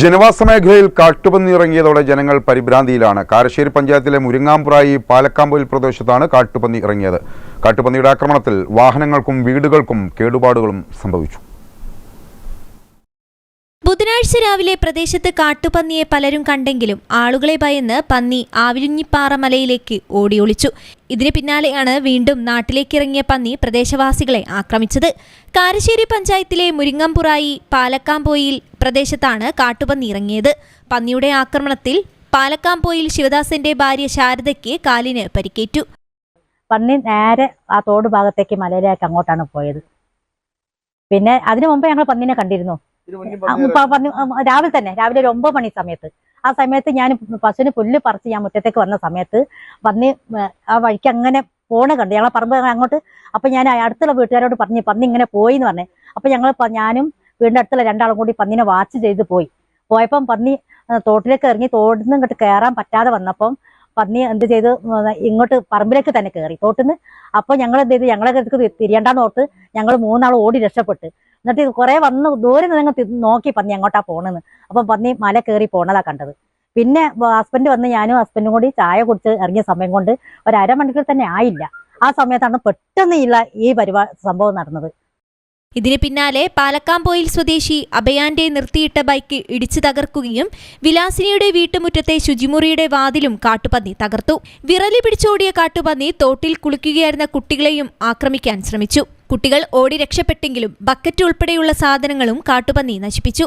ജനവാസ മേഖലയിൽ കാട്ടുപന്നി ഇറങ്ങിയതോടെ ജനങ്ങൾ പരിഭ്രാന്തിയിലാണ്. കാരശ്ശേരി പഞ്ചായത്തിലെ മുരിങ്ങാമ്പുറായി പാലക്കാമ്പൊയിൽ പ്രദേശത്താണ് കാട്ടുപന്നി ഇറങ്ങിയത്. കാട്ടുപന്നിയുടെ ആക്രമണത്തിൽ വാഹനങ്ങൾക്കും വീടുകൾക്കും കേടുപാടുകളും സംഭവിച്ചു. ബുധനാഴ്ച രാവിലെ പ്രദേശത്ത് കാട്ടുപന്നിയെ പലരും കണ്ടെങ്കിലും ആളുകളെ ഭയന്ന് പന്നി ആവിഴുങ്ങിപ്പാറ മലയിലേക്ക് ഓടിയൊളിച്ചു. ഇതിന് പിന്നാലെയാണ് വീണ്ടും നാട്ടിലേക്ക് ഇറങ്ങിയ പന്നി പ്രദേശവാസികളെ ആക്രമിച്ചത്. കാരശ്ശേരി പഞ്ചായത്തിലെ മുരിങ്ങംപുറായി പാലക്കാംപോയിൽ പ്രദേശത്താണ് കാട്ടുപന്നി ഇറങ്ങിയത്. പന്നിയുടെ ആക്രമണത്തിൽ പാലക്കാംപോയിൽ ശിവദാസന്റെ ഭാര്യ ശാരദയ്ക്ക് കാലിന് പരിക്കേറ്റു. പന്നി നേരെ ആ തോട് ഭാഗത്തേക്ക് മലയിലേക്ക് അങ്ങോട്ടാണ് പോയത്. പിന്നെ അതിനു മുമ്പ് ഞങ്ങൾ പന്നിനെ കണ്ടിരുന്നു. ആ, പ- രാവിലെ തന്നെ രാവിലെ ഒരു ഒമ്പത് മണി സമയത്ത്. ആ സമയത്ത് ഞാൻ പശുവിന് പുല്ല് പറിച്ച് ഞാൻ മുറ്റത്തേക്ക് വന്ന സമയത്ത് പന്നി ആ വഴിക്ക് അങ്ങനെ പോണ കണ്ടു ഞങ്ങളെ പറമ്പ് അങ്ങോട്ട് അപ്പൊ ഞാൻ അടുത്തുള്ള വീട്ടുകാരോട് പറഞ്ഞു പന്നി ഇങ്ങനെ പോയി എന്ന് പറഞ്ഞു. അപ്പൊ ഞങ്ങൾ ഞാനും വീടിന്റെ അടുത്തുള്ള രണ്ടാളും കൂടി പന്നിനെ വാച്ച് ചെയ്ത് പോയി. പോയപ്പം പന്നി തോട്ടിലേക്ക് ഇറങ്ങി തോട്ടിൽ നിന്ന് ഇങ്ങോട്ട് കയറാൻ പറ്റാതെ വന്നപ്പം പന്നി എന്ത് ചെയ്ത് ഇങ്ങോട്ട് പറമ്പിലേക്ക് തന്നെ കയറി തോട്ടിന്ന്. അപ്പോൾ ഞങ്ങൾ എന്ത് ചെയ്ത് ഞങ്ങളെ തിരിയണ്ടാന്ന് ഓർത്ത് ഞങ്ങൾ മൂന്നാൾ ഓടി രക്ഷപ്പെട്ട്. എന്നിട്ട് കുറെ വന്ന് ദൂരെ നിന്ന് നോക്കി പന്നി അങ്ങോട്ടാ പോണെന്ന്. അപ്പൊ പന്നി മല കയറി പോണതാ കണ്ടത്. പിന്നെ ഹസ്ബൻഡ് വന്ന് ഞാനും ഹസ്ബൻഡും കൂടി ചായ കുടിച്ച് ഇറങ്ങിയ സമയം കൊണ്ട് ഒരു അരമണിക്കൂർ തന്നെ ആയില്ല. ആ സമയത്താണ് പെട്ടെന്ന് ഈ പരിപാടി സംഭവം നടന്നത്. ഇതിന് പിന്നാലെ പാലക്കാംപോയിൽ സ്വദേശി അഭയാന്റെ നിർത്തിയിട്ട ബൈക്ക് ഇടിച്ചു തകർക്കുകയും വിലാസിനിയുടെ വീട്ടുമുറ്റത്തെ ശുചിമുറിയുടെ വാതിലും കാട്ടുപന്നി തകർത്തു. വിറലി പിടിച്ചോടിയ കാട്ടുപന്നി തോട്ടിൽ കുളിക്കുകയായിരുന്ന കുട്ടികളെയും ആക്രമിക്കാൻ ശ്രമിച്ചു. കുട്ടികൾ ഓടി രക്ഷപ്പെട്ടെങ്കിലും ബക്കറ്റ് ഉൾപ്പെടെയുള്ള സാധനങ്ങളും കാട്ടുപന്നി നശിപ്പിച്ചു.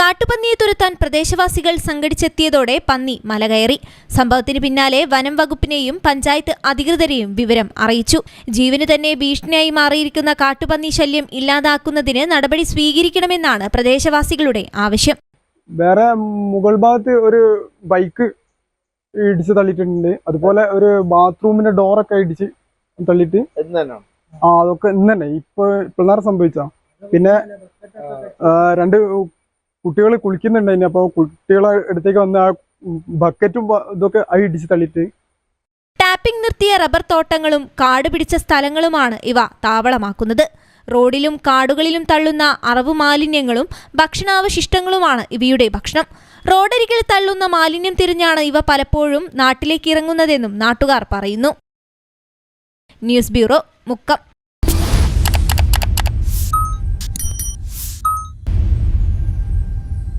കാട്ടുപന്നിയെ തുരത്താൻ പ്രദേശവാസികൾ സംഘടിച്ചെത്തിയതോടെ പന്നി മലകയറി സംഭവത്തിന് പിന്നാലെ വനം വകുപ്പിനെയും പഞ്ചായത്ത് അധികൃതരെയും വിവരം അറിയിച്ചു. ജീവന് തന്നെ ഭീഷണിയായി മാറിയിരിക്കുന്ന കാട്ടുപന്നി ശല്യം ഇല്ലാതാക്കുന്നതിന് നടപടി സ്വീകരിക്കണമെന്നാണ് പ്രദേശവാസികളുടെ ആവശ്യം. വേറെ മുകൾ ഭാഗത്ത് ഒരു ബൈക്ക് ഇടിച്ച് തള്ളിയിട്ടുണ്ട്. അതുപോലെ ഒരു ബാത്റൂമിന്റെ ഡോറൊക്കെ ഇടിച്ച് തള്ളിയിട്ട് ആ അതൊക്കെ ഇന്ന് തന്നെ. ഇപ്പൊ പിള്ളേർ സംഭവിച്ച പിന്നെ രണ്ട് കുട്ടികൾ കുളിക്കുന്നുണ്ടായിരുന്നു അപ്പൊ കുട്ടികളെ അടുത്തേക്ക് വന്ന ആ ബക്കറ്റും ഇതൊക്കെ അത് ഇടിച്ച് ടാപ്പിംഗ് നിർത്തിയ റബ്ബർ തോട്ടങ്ങളും കാട് പിടിച്ച സ്ഥലങ്ങളുമാണ് ഇവ താവളമാക്കുന്നത്. റോഡിലും കാടുകളിലും തള്ളുന്ന അറവ് മാലിന്യങ്ങളും ഭക്ഷണാവശിഷ്ടങ്ങളുമാണ് ഇവയുടെ ഭക്ഷണം. റോഡരികിൽ തള്ളുന്ന മാലിന്യം തിരിഞ്ഞാണ് ഇവ പലപ്പോഴും നാട്ടിലേക്ക് ഇറങ്ങുന്നതെന്നും നാട്ടുകാർ പറയുന്നു. News bureau một cộng